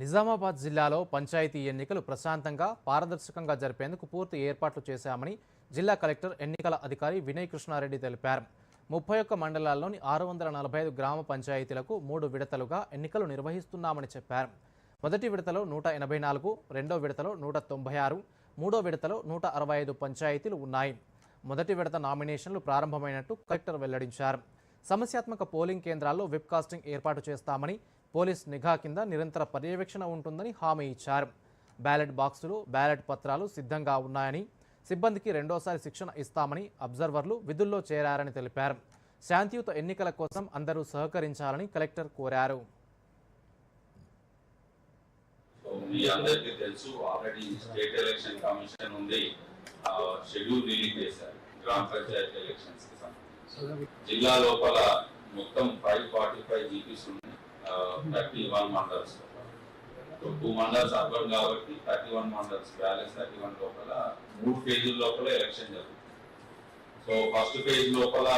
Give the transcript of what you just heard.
నిజామాబాద్ జిల్లాలో పంచాయతీ ఎన్నికలు ప్రశాంతంగా పారదర్శకంగా జరిపేందుకు పూర్తి ఏర్పాట్లు చేశామని జిల్లా కలెక్టర్ ఎన్నికల అధికారి వినయ్ కృష్ణారెడ్డి తెలిపారు. ముప్పై ఒక్క మండలాల్లోని ఆరు వందల నలభై ఐదు గ్రామ పంచాయతీలకు మూడు విడతలుగా ఎన్నికలు నిర్వహిస్తున్నామని చెప్పారు. మొదటి విడతలో నూట ఎనభై నాలుగు రెండో విడతలో నూట తొంభై ఆరు మూడో విడతలో నూట అరవై ఐదు పంచాయతీలు ఉన్నాయి. మొదటి విడత నామినేషన్లు ప్రారంభమైనట్టు కలెక్టర్ వెల్లడించారు. సమస్యాత్మక పోలింగ్ కేంద్రాల్లో వెబ్ కాస్టింగ్ ఏర్పాటు చేస్తామని పోలీస్ నిఘా కింద నిరంతర పర్యవేక్షణ ఉంటుందని హామీ ఇచ్చారు. బ్యాలెట్ బాక్సులు బ్యాలెట్ పత్రాలు సిద్ధంగా ఉన్నాయని సిబ్బందికి రెండోసారి శిక్షణ ఇస్తామని అబ్జర్వర్లు విధుల్లో చేరారని తెలిపారు. శాంతియుత ఎన్నికల కోసం అందరూ సహకరించాలని కలెక్టర్ కోరారు. మీ అందరికీ తెలుసు already state election commission schedule release చేశారు. గ్రామ పంచాయతీ ఎలక్షన్స్కి సంబంధించి. జిల్లా లోపల మొత్తం ఫైవ్ ఫార్టీ ఫైవ్ జీపీస్ ఉన్నాయి. Thirty one mandals. Two mandals urban కాబట్టి thirty one mandals balance thirty one లోపల మూడు ఫేజ్ లోపల ఎలక్షన్ జరుగుతుంది. సో ఫస్ట్ ఫేజ్ లోపల